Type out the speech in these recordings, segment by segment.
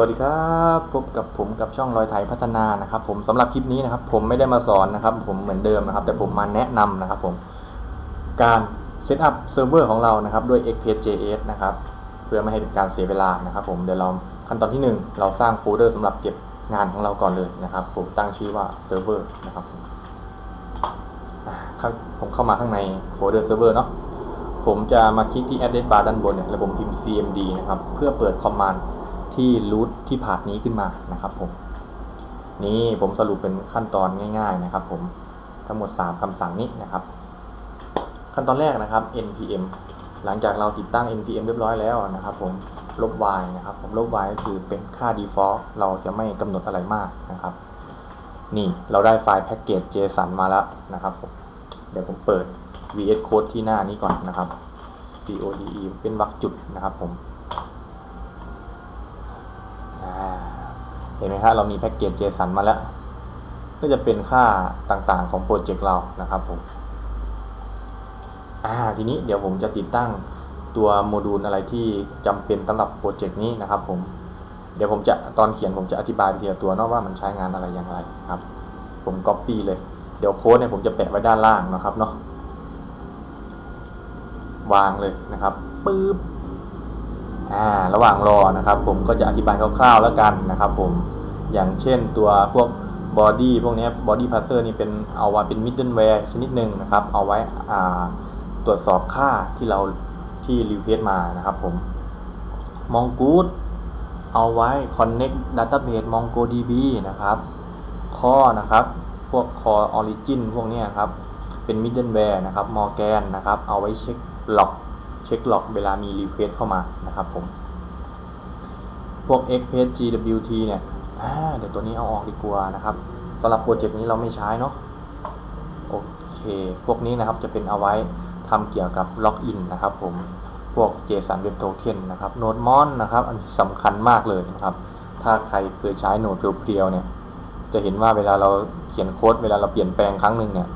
วัสดีครับพบกับผมกับช่องรอยไถพัฒนานะครับ ผมสำหรับคลิปนี้นะครับ ผมไม่ได้มาสอนนะครับ ผมเหมือนเดิมนะครับ แต่ผมมาแนะนำนะครับผมการเซตอัพเซิร์ฟเวอร์ของเรานะครับด้วย xpsjs นะครับ เพื่อไม่ให้เป็นการเสียเวลานะครับ ผมเดี๋ยวเราขั้นตอนที่ 1 เราสร้างโฟลเดอร์สำหรับเก็บงานของเราก่อนเลยนะครับ ผมตั้งชื่อว่าเซิร์ฟเวอร์นะครับผมเข้าผมเข้ามาข้างในโฟลเดอร์เซิร์ฟเวอร์เนาะผมจะมาคลิกที่ address bar ด้านบนเนี่ยแล้วผมพิมพ์ cmd นะครับเพื่อเปิดคอมมานด์ ที่รูทที่ผาดนี้ขึ้นมานะครับผมนี่ผมสรุปเป็นขั้นตอนง่าย ๆนะครับ ผมทั้งหมด 3คำสั่งนี้นะครับ ขั้นตอนแรกนะครับ npm หลังจากเราติดตั้ง npm เรียบร้อยแล้วนะครับ ผมลบ y นะครับ ผมลบ y ก็คือเป็นค่า default เราจะไม่กำหนดอะไรมากนะครับ นี่เราได้ไฟล์แพ็กเกจ json มาแล้วนะครับผมเดี๋ยวผมเปิด vs code ที่หน้านี้ก่อนนะครับ code เป็นวรรคจุดนะครับผม เห็นไหมครับเรามีแพ็กเกจ JSON มาแล้ว ก็จะเป็นค่าต่างๆของโปรเจกต์เรานะครับผมอ่าทีนี้เดี๋ยวผมจะติดตั้งตัวโมดูลอะไรที่จำเป็นสำหรับโปรเจกต์นี้นะครับผมเดี๋ยวผมจะตอนเขียนผมจะอธิบายทีละตัวเนาะว่ามันใช้งานอะไรอย่างไรครับ ผม Copy เลยเดี๋ยวโค้ดเนี่ยผมจะแปะไว้ด้านล่างนะครับเนาะวางเลยนะครับปึ๊บ อ่าระหว่างรอนะครับ ผมก็จะอธิบายคร่าวๆแล้วกันนะครับ ผมอย่างเช่นตัวพวกบอดี้พวกนี้บอดี้พาสเซอร์นี่เป็นเอาไว้เป็นมิดเดิลแวร์ชนิดหนึ่งนะครับ เอาไว้อ่าตรวจสอบค่าที่เราที่รีเควสมานะครับผมมองกูดเอาไว้ Connect Database MongoDB นะครับข้อนะครับ พวก Core Origin พวกนี้ครับ เป็น Middleware นะครับ Morgan นะครับ เอาไว้เช็คล็อก เช็คล็อกเวลามีรีเควสเข้ามานะครับผม พวก Express GWT เนี่ยอ่าเดี๋ยวตัวนี้เอาออกดีกว่านะครับสำหรับโปรเจกต์นี้เราไม่ใช้เนาะโอเค พวกนี้นะครับจะเป็นเอาไว้ทำเกี่ยวกับล็อกอินนะครับผมพวก JSON Web Token นะครับ NodeMon นะครับ อันนี้สำคัญมากเลยนะครับ ถ้าใครเคยใช้ Node เพียวๆเนี่ย จะเห็นว่าเวลาเราเขียนโค้ดเวลาเราเปลี่ยนแปลงครั้งหนึ่งเนี่ย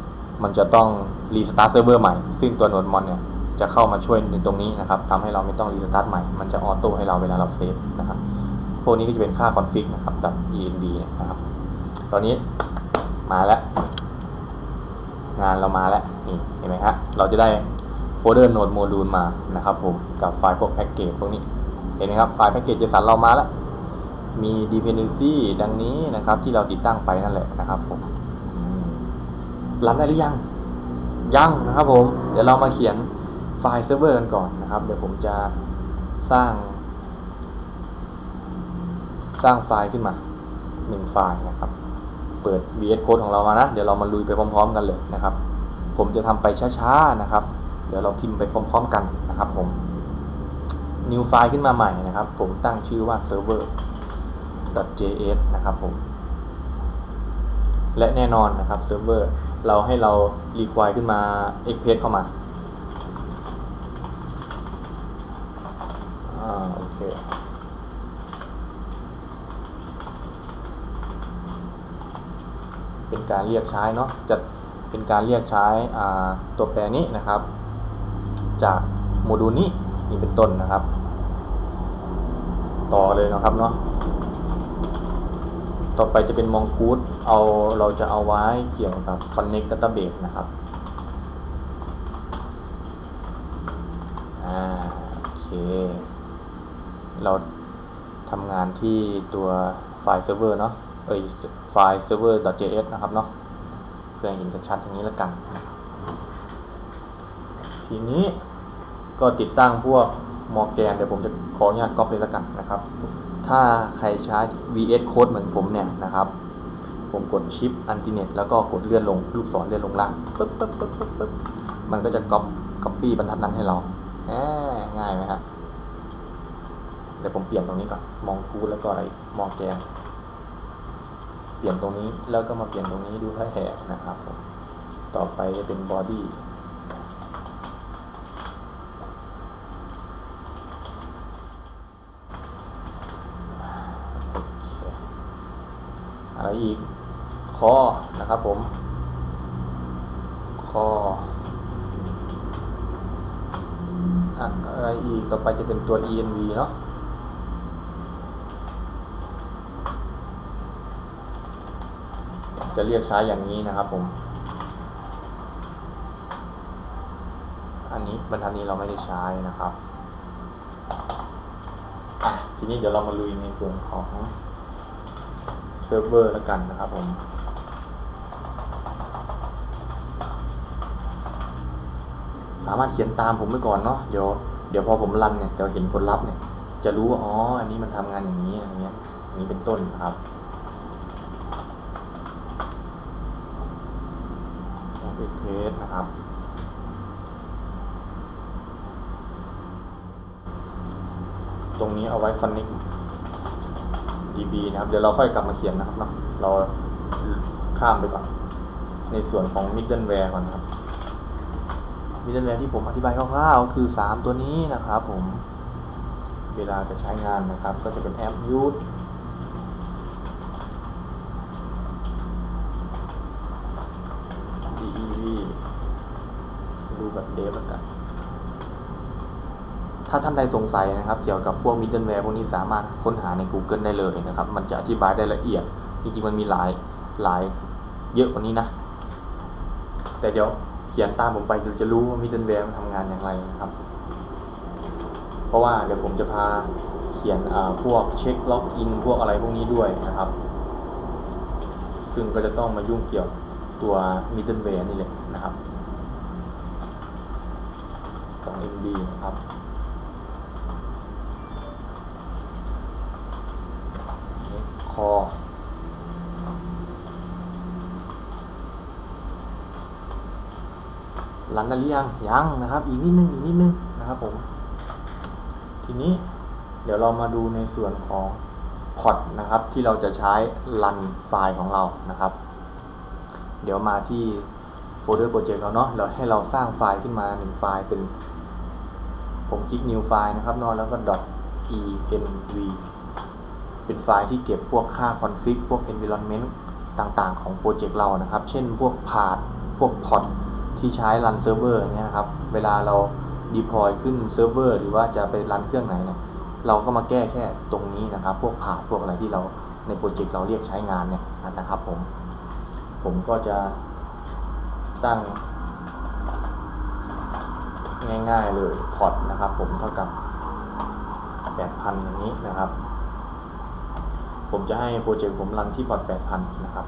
มันจะต้อง restart server ใหม่ ซึ่งตัว NodeMon เนี่ย จะเข้ามาช่วยในตรงนี้นะครับทำให้เราไม่ต้องรีสตาร์ทใหม่ มันจะออโต้ให้เราเวลาเราเซฟนะครับ พวกนี้ก็จะเป็นค่าคอนฟิกนะครับกับ env นะครับ ตอนนี้มาแล้ว งานเรามาแล้วนี่เห็นไหมฮะเราจะได้โฟลเดอร์โนดโมดูลมานะครับผมกับไฟล์พวกแพ็กเกจพวกนี้ เห็นไหมครับไฟล์แพ็กเกจจะสันเรามาแล้ว มี dependency ดังนี้นะครับที่เราติดตั้งไปนั่นแหละนะครับผมอืมรันได้หรือยังยังนะครับผม เดี๋ยวเรามาเขียน ไฟล์เซิร์ฟเวอร์กันก่อนนะครับ เดี๋ยวผมจะสร้าง สร้างไฟล์ขึ้นมาหนึ่งไฟล์นะครับ เปิด VS Code ของเรามานะ เดี๋ยวเรามาลุยไปพร้อม ๆ กันเลยนะครับ ผมจะทำไปช้าๆนะครับ เดี๋ยวเราพิมพ์ไปพร้อม ๆ กันนะครับผม new ไฟล์ขึ้นมาใหม่นะครับ ผมตั้งชื่อว่า server .js นะครับผม และแน่นอนนะครับ server เราให้เรา require ขึ้นมา express เข้ามา อ่า โอเคเป็นการเรียกใช้เนาะจะเป็นการเรียกใช้ตัวแปรนี้นะครับ จากโมดูลนี้นี่เป็นต้นนะครับ ต่อเลยนะครับเนาะต่อไปจะเป็นมองกูดเอาเราจะเอาไว้เกี่ยวกับ Connect Database นะครับอ่าโอเค เราทำงานที่ตัวไฟล์เซิร์ฟเวอร์เนาะเอ้ยไฟล์ server.js นะครับเนาะเพื่อให้เห็นชัดตรงนี้แล้วกัน ทีนี้ก็ติดตั้งพวกมอร์แกนเดี๋ยวผมจะขออนุญาตก๊อปเลยแล้วกันนะครับ ถ้าใครใช้ VS Code เหมือนผมเนี่ยนะครับ ผมกดชิปอันติเน็ตแล้วก็กดเลื่อนลงลูกศรเลื่อนลงล่างปึ๊บปึ๊บปึ๊บปึ๊บมันก็จะก๊อปก๊อปปี้บรรทัดนั้นให้เราแหมง่ายไหมครับ เดี๋ยวผมเปลี่ยนตรงนี้ก่อน มองกูแล้วก็อะไร มองแกนเปลี่ยนตรงนี้แล้วก็มาเปลี่ยนตรงนี้ดูให้แหกนะครับผม ต่อไปจะเป็นบอดี้อะไรอีก คอ นะครับผม คออะอะไรอีก ต่อไปจะเป็นตัว env เนาะ จะเรียกใช้อย่างนี้นะครับผม อันนี้บรรทัดนี้เราไม่ได้ใช้นะครับอะทีนี้เดี๋ยวเรามาลุยในส่วนของเซิร์ฟเวอร์แล้วกันนะครับผมสามารถเขียนตามผมไปก่อนเนาะเดี๋ยวเดี๋ยวพอผมรันเนี่ยเดี๋ยวเห็นผลลัพธ์เนี่ย จะรู้ว่าอ๋ออันนี้มันทำงานอย่างนี้อย่างเงี้ยอย่างนี้เป็นต้นนะครับ เอ็กเพสนะครับ ตรงนี้เอาไว้ connect db นะครับ เดี๋ยวเราค่อยกลับมาเขียนนะครับเนาะเราข้ามไปก่อน ในส่วนของ middleware ก่อนนะครับ middleware ที่ผมอธิบายคร่าวๆคือ 3 ตัวนี้นะครับผม เวลาจะใช้งานนะครับ ก็จะเป็นแอป use dev ดู แบบเดฟแล้วกัน ถ้าท่านใดสงสัยนะครับ เกี่ยวกับพวก middleware พวกนี้สามารถค้นหาใน Google ได้เลยนะครับ มันจะอธิบายได้ละเอียด จริงๆ มันมีหลายหลายเยอะกว่านี้นะ แต่เดี๋ยวเขียนตามผมไปเดี๋ยวจะรู้ว่า middleware มันทำงานอย่างไรนะครับ เพราะว่าเดี๋ยวผมจะพาเขียนพวกเช็คล็อกอินพวกอะไรพวกนี้ด้วยนะครับ ซึ่งก็จะต้องมายุ่งเกี่ยวตัว middleware นี่แหละนะครับ MB นะครับคอรันได้หรือยังยังนะครับ อีกนิดนึงอีกนิดนึงนะครับผม ทีนี้เดี๋ยวเรามาดูในส่วนของพอร์ตนะครับ ที่เราจะใช้รันไฟล์ของเรานะครับ เดี๋ยวมาที่โฟลเดอร์โปรเจกต์เราเนาะเราให้เราสร้างไฟล์ขึ้นมาหนึ่งไฟล์เป็น ผมคลิก new ไฟล์นะครับนาะแล้วก็ .env เป็นไฟล์ที่เก็บพวกค่า config พวก environment ต่างๆ ของโปรเจกต์เรานะครับ เช่นพวกพา t พวกพอร์ตที่ใช้รันเซิร์ฟเวอร์เนี่ยนะครับ เวลาเรา deploy ขึ้นเซิร์ฟเวอร์หรือว่าจะไปรันเครื่องไหนเนี่ยเราก็มาแก้แค่ตรงนี้นะครับ พวกพา t พวกอะไรที่เราในโปรเจกต์เราเรียกใช้งานเนี่ยนะครับผม ผมก็จะตั้ง ง่ายๆเลยพอร์ตนะครับ ผมเท่ากับ8,000อย่างนี้นะครับ ผมจะให้โปรเจกต์ผมรันที่พอร์ต8,000นะครับ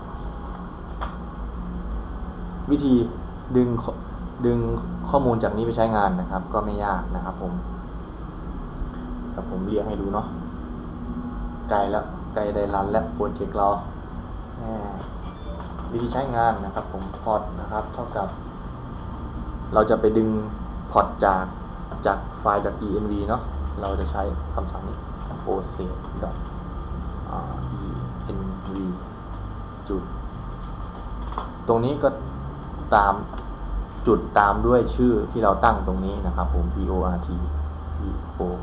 วิธีดึงดึงข้อมูลจากนี้ไปใช้งานนะครับ ก็ไม่ยากนะครับผมแต่ผมเรียกให้ดูเนาะไกลแล้วไกลได้รันและโปรเจกต์เราวิธีใช้งานนะครับ ผมพอร์ตนะครับ เท่ากับ เราจะไปดึง พอร์ตจากจากไฟล์ .env เนาะเราจะใช้คำสั่งนี้ oc env จุด ตรงนี้ก็ตามจุดตามด้วยชื่อที่เราตั้งตรงนี้นะครับผม port port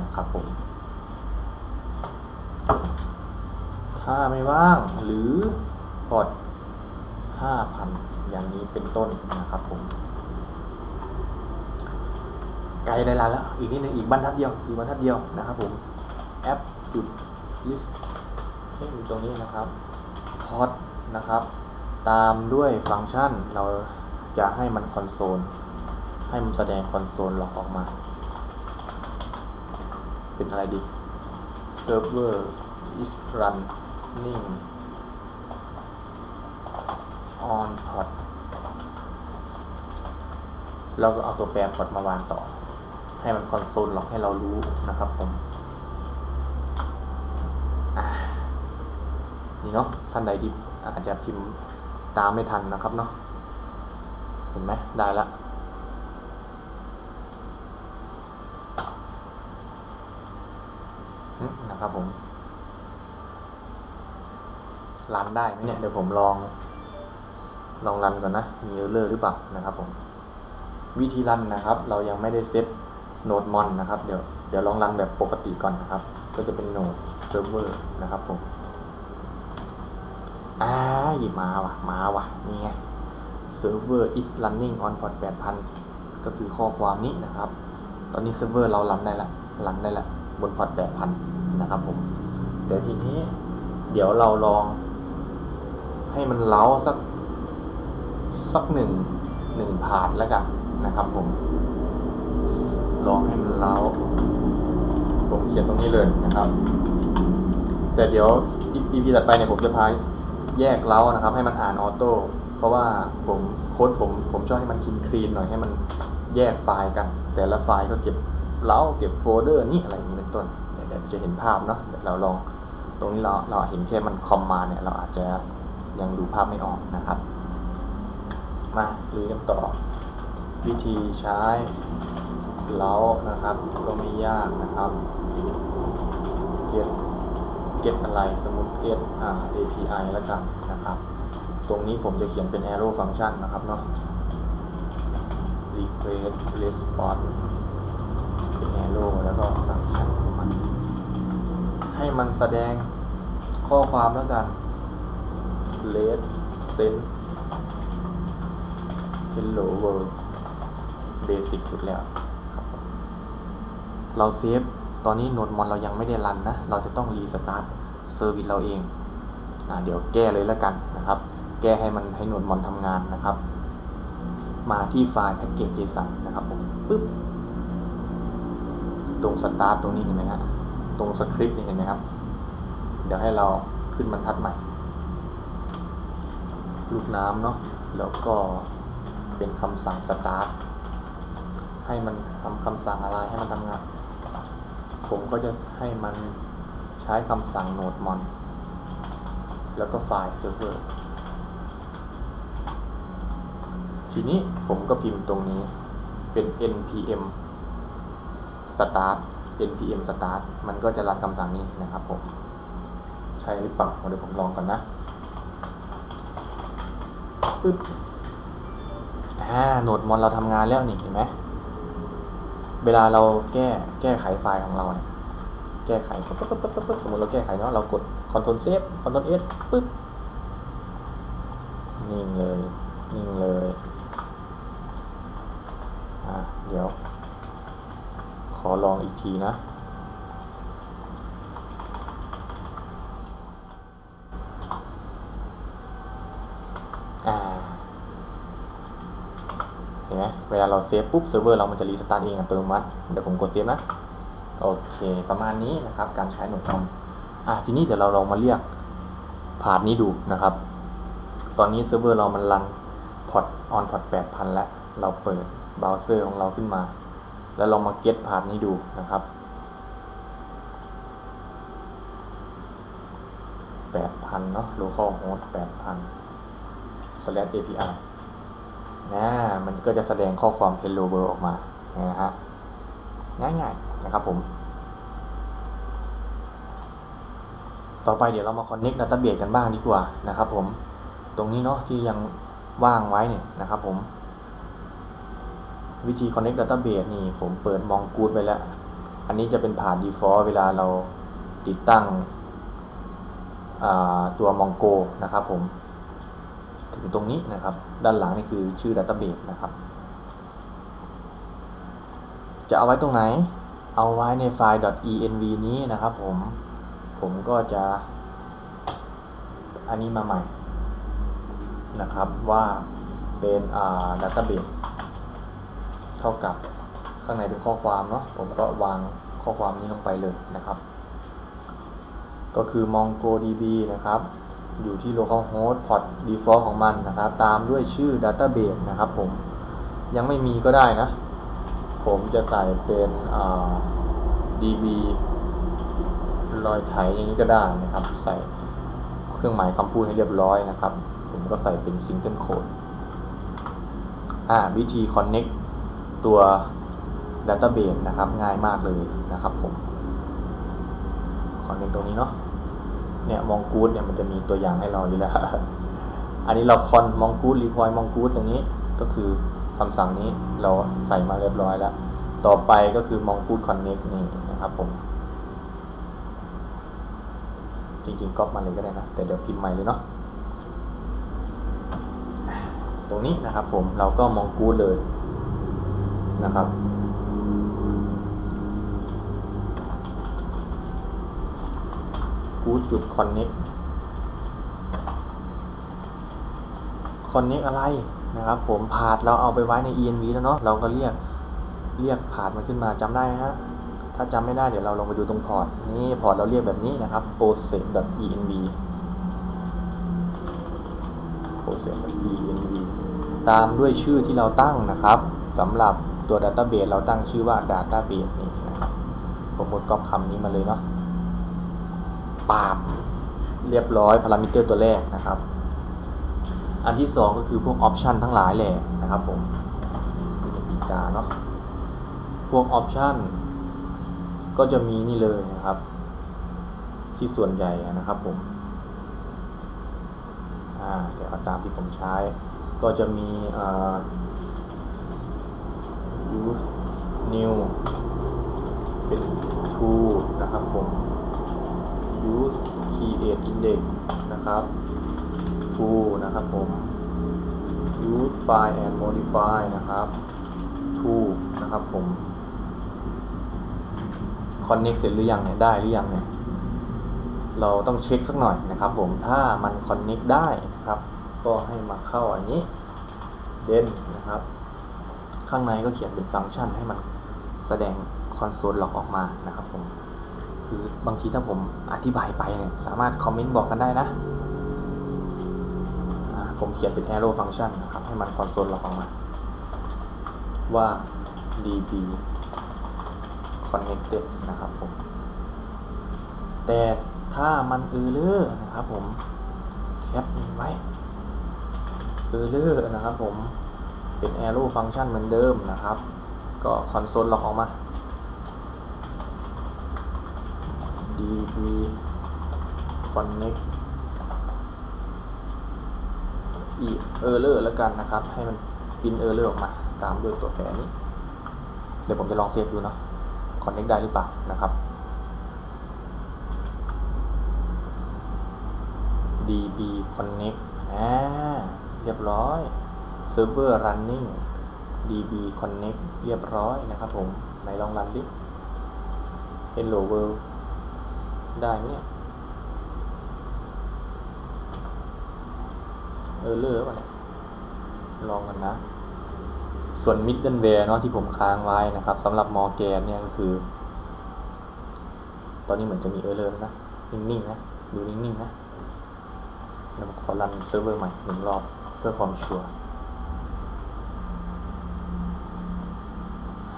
นะครับผม ถ้าไม่ว่างหรือพอร์ต5,000 อย่างนี้เป็นต้นนะครับผม ไกลได้ละแล้วอีกนิดนึงอีกบรรทัดเดียวอีกบรรทัดเดียวนะครับผมแอปจุด list ให้อยู่ตรงนี้นะครับพอร์ตนะครับ ตามด้วยฟังก์ชันเราจะให้มันคอนโซลให้มันแสดงคอนโซลหลอกออกมา เป็นอะไรดี server is running on port เราก็เอาตัวแปรพอร์ตมาวางต่อ ให้มันคอนโซลหลอกให้เรารู้นะครับผมนี่เนาะท่านใดที่อาจจะพิมพ์ตามไม่ทันนะครับเนาะเห็นไหมได้ละนะครับผมรันได้ไหมเนี่ยเดี๋ยวผมลอง ลองรันก่อนนะมีเออร์เลอร์หรือเปล่านะครับผมวิธีรันนะครับ เรายังไม่ได้เซต โนดมอนนะครับ เดี๋ยวเดี๋ยวลองรันแบบปกติก่อนนะครับ ก็จะเป็นโนดเซิร์ฟเวอร์นะครับผมอ่าหยิบมาว่ะ มาว่ะ นี่ไง server is running on port 8000 ก็คือข้อความนี้นะครับ ตอนนี้เซิร์ฟเวอร์เรารันได้ละรันได้ละบนพอร์ต8000 นะครับผม แต่ทีนี้เดี๋ยวเราลอง ให้มันเล้าสักสักหนึ่งหนึ่งผ่านแล้วกันนะครับผม ลองให้มันเล้าผมเขียนตรงนี้เลยนะครับ แต่เดี๋ยว EP ถัดไปเนี่ยผมจะพาแยกเล้านะครับ ให้มันอ่านออโต้เพราะว่าผมโค้ดผมผมชอบให้มันคินคลีนหน่อยให้มันแยกไฟล์กัน แต่ละไฟล์ก็เก็บเล้าเก็บโฟลเดอร์นี่อะไรอย่างนี้เป็นต้นเดี๋ยวเดี๋ยวจะเห็นภาพเนาะเดี๋ยวเราลองตรงนี้เราเราเห็นแค่มันคอมมาเนี่ยเราอาจจะยังดูภาพไม่ออกนะครับ มาลุยกันต่อ วิธีใช้ เล้านะครับ ก็ไม่ยากนะครับ get get อะไรสมมติ get อ่า API แล้วกันนะครับ ตรงนี้ผมจะเขียนเป็น arrow function นะครับเนาะ request response เป็น arrow แล้วก็ function มันให้มันแสดงข้อความแล้วกัน let send hello world basic สุดแล้ว เราเซฟตอนนี้โนดมอนเรายังไม่ได้รันนะ เราจะต้องรีสตาร์ทเซอร์วิสเราเองอเดี๋ยวแก้เลยแล้วกันนะครับ แก้ให้มันให้โนดมอนทำงานนะครับ มาที่ไฟล์ package json นะครับผมปึ๊บตรงสตาร์ทตรงนี้เห็นไหมฮะตรงสคริปต์นี่เห็นไหมครับ เดี๋ยวให้เราขึ้นบรรทัดใหม่ ลูกน้ำเนาะแล้วก็เป็นคำสั่ง start ให้มันทำคำสั่งอะไรให้มันทำงาน ผมก็จะให้มันใช้คำสั่ง node mon แล้วก็ไฟล์ server ทีนี้ผมก็พิมพ์ตรงนี้เป็น npm start npm start มันก็จะรันคำสั่งนี้นะครับผม ใช่หรือเปล่าเดี๋ยวผมลองก่อนนะปึ๊บอ่าโหนดมอนเราทำงานแล้วนี่เห็นไหม เวลาเราแก้แก้ไขไฟล์ของเราเนี่ยแก้ไขปึ๊บปึ๊บปึ๊บปึ๊บสมมติเราแก้ไขเนาะเรากด Ctrl C Ctrl S ปึ๊บนิ่งเลยนิ่งเลยอะเดี๋ยว ขอลองอีกทีนะ อ่า เห็นไหมเวลาเราเซฟปุ๊บเซิร์ฟเวอร์เรามันจะรีสตาร์ทเองอัตโนมัติเดี๋ยวผมกดเซฟนะโอเค ประมาณนี้นะครับ การใช้หน่วยคอมอะทีนี้เดี๋ยวเราลองมาเรียกพาร์ทนี้ดูนะครับ ตอนนี้เซิร์ฟเวอร์เรามันรันพอร์ตออนพอร์ต8,000แล้วเราเปิดเบราว์เซอร์ของเราขึ้นมา แล้วลองมาเก็ตพาร์ทนี้ดูนะครับ8,000เนาะ local host 8,000 slash API นะมันก็จะแสดงข้อความ hello world ออกมานะฮะง่ายๆนะครับผม ต่อไปเดี๋ยวเรามา connect database กันบ้างดีกว่านะครับผมตรงนี้เนาะที่ยังว่างไว้เนี่ยนะครับผม วิธี connect database นี่ผมเปิดมองกูดไปแล้ว อันนี้จะเป็นผ่าน default เวลาเราติดตั้งตัว Mongo นะครับผม ถึงตรงนี้นะครับ ด้านหลังนี่คือชื่อ database นะครับ จะเอาไว้ตรงไหน เอาไว้ในไฟล์ .env นี้นะครับผม ผมก็จะ อันนี้มาใหม่นะครับว่าเป็นอ่า database เท่ากับข้างในเป็นข้อความเนาะผมก็วางข้อความนี้ลงไปเลยนะครับ ก็คือ mongodb นะครับ อยู่ที่ localhost port default ของมันนะครับ ตามด้วยชื่อ database นะครับผมยังไม่มีก็ได้นะ ผมจะใส่เป็น db รอยไถอย่างนี้ก็ได้นะครับ ใส่เครื่องหมายคำพูดให้เรียบร้อยนะครับ ผมก็ใส่เป็น single code อ่าวิธี connect ตัว database นะครับ ง่ายมากเลยนะครับผม connect ตรงนี้เนาะ เนี่ยมองกูดเนี่ยมันจะมีตัวอย่างให้เราอยู่แล้ว อันนี้เราคอนมองกูดรีควายมองกูดตรงนี้ก็คือคำสั่งนี้เราใส่มาเรียบร้อยแล้ว ต่อไปก็คือมองกูดคอนเน็กนี่นะครับผม จริงๆก๊อปมาเลยก็ได้นะ แต่เดี๋ยวพิมพ์ใหม่เลยเนาะตรงนี้นะครับผมเราก็มองกูดเลยนะครับ กูดจุดคอนเน็ก connect อะไรนะครับ ผมพาดเราเอาไปไว้ใน env แล้วเนาะเราก็เรียกเรียกพาดมันขึ้นมาจำได้ฮะถ้าจำไม่ได้เดี๋ยวเราลงไปดูตรงพอร์ตนี่พอร์ตเราเรียกแบบนี้นะครับ process.env process.env ตามด้วยชื่อที่เราตั้งนะครับสำหรับตัว database เราตั้งชื่อว่า database นี่นะครับผมกดก๊อปคำนี้มาเลยเนาะ ปาบเรียบร้อยพารามิเตอร์ตัวแรกนะครับ อันที่สองก็คือพวกออปชันทั้งหลายแหละนะครับผมมีปีกาเนาะพวกออปชันก็จะมีนี่เลยนะครับ ที่ส่วนใหญ่นะครับผมอ่าเดี๋ยวาตามที่ผมใช้ ก็จะมีเอ่อ use new เป็น tool นะครับผม use create index นะครับ tool นะครับผม use file and modify นะครับ tool นะครับผม connect เสร็จหรือยังเนี่ยได้หรือยังเนี่ยเราต้องเช็คสักหน่อยนะครับผมถ้ามัน connect ได้นะครับ ก็ให้มาเข้าอันนี้เด่นนะครับ ข้างในก็เขียนเป็นฟังก์ชันให้มันแสดงคอนโซลล็อกออกมานะครับผม คือบางทีถ้าผมอธิบายไปเนี่ยสามารถคอมเมนต์บอกกันได้นะ ผมเขียนเป็น arrow function นะครับ ให้มันคอนโซลล็อกออกมา ว่า db connected นะครับผม แต่ถ้ามันเออร์เลอร์นะครับผม แคปไว้เออร์เลอร์นะครับผม เป็น arrow function เหมือนเดิมนะครับ ก็คอนโซลล็อกออกมา db connect อีเออร์เลอร์แล้วกันนะครับ ให้มันพินเออร์เลอร์ออกมา ตามด้วยตัวแปรนี้ เดี๋ยวผมจะลองเซฟดูเนาะ connect ได้หรือเปล่านะครับ db connect อ่าเรียบร้อย server running db connect เรียบร้อยนะครับผม ไหนลองรันดิ hello world ได้ไหมเนี่ยเออเลอร์ป่ะเนี่ยลองกันนะ ส่วน middleware เนาะที่ผมค้างไว้นะครับสำหรับมอร์แกนเนี่ยก็คือ ตอนนี้เหมือนจะมีเออร์เลอร์นะ นิ่งๆนะ ดูนิ่งๆนะแล้วขอรันเซิร์ฟเวอร์ใหม่หนึ่งรอบเพื่อความชัวร์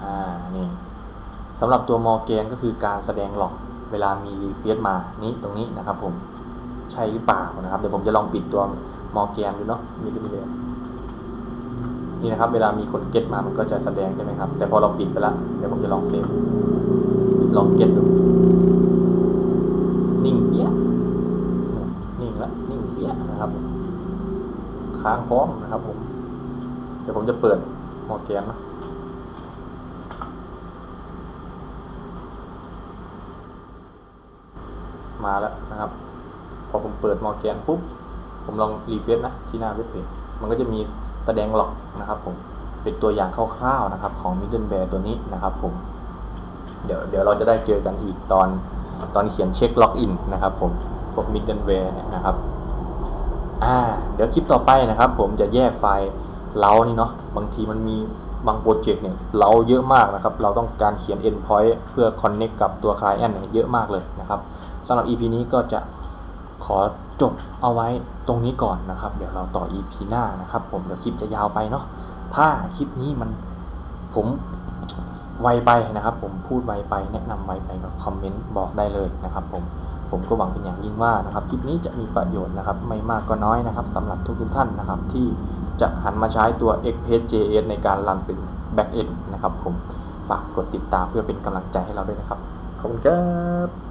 อ่านี่สำหรับตัวมอร์แกนก็คือการแสดงหลอก เวลามีรีเควสมานี้ตรงนี้นะครับผมใช่หรือเปล่านะครับเดี๋ยวผมจะลองปิดตัวมอแกนดูเนาะมีดูเลยนี่นะครับ เวลามีคนเก็ตมามันก็จะแสดงใช่ไหมครับ แต่พอเราปิดไปแล้วเดี๋ยวผมจะลองเซฟลองเก็ตดูนิ่งเปี้ยนิ่งล้วนิ่งเปี้ยนะครับ ค้างพร้อมนะครับผมเดี๋ยวผมจะเปิดมอแกนนะ มาแล้วนะครับ พอผมเปิดมอร์แกนปุ๊บ ผมลองรีเฟรชนะที่หน้าเว็บเพจมันก็จะมีแสดงหลอกนะครับผมเป็นตัวอย่างคร่าวๆนะครับ ของ middleware ตัวนี้นะครับผม เดี๋ยวเดี๋ยวเราจะได้เจอกันอีกตอนตอนเขียนเช็คล็อกอินนะครับผมพวก middleware เนี่ยนะครับอ่าเดี๋ยวคลิปต่อไปนะครับ ผมจะแยกไฟล์เล้านี่เนาะบางทีมันมีบางโปรเจกต์เนี่ยเล้าเยอะมากนะครับ เราต้องการเขียน endpoint เพื่อ connect กับตัว client เนี่ยเยอะมากเลยนะครับ สำหรับ EP นี้ก็จะขอจบเอาไว้ตรงนี้ก่อนนะครับ เดี๋ยวเราต่อ EP หน้านะครับ ผมเดี๋ยวคลิปจะยาวไปเนาะถ้าคลิปนี้มันผมไวไปนะครับ ผมพูดไวไปแนะนำไวไปก็คอมเมนต์บอกได้เลยนะครับ ผมผมก็หวังเป็นอย่างยิ่งว่านะครับคลิปนี้จะมีประโยชน์นะครับ ไม่มากก็น้อยนะครับสำหรับทุกๆท่านนะครับ ที่จะหันมาใช้ตัว x p r e s s JS ในการรันเป็น Backend นะครับ ผมฝากกดติดตามเพื่อเป็นกำลังใจให้เราด้วยนะครับขอบคุณครับ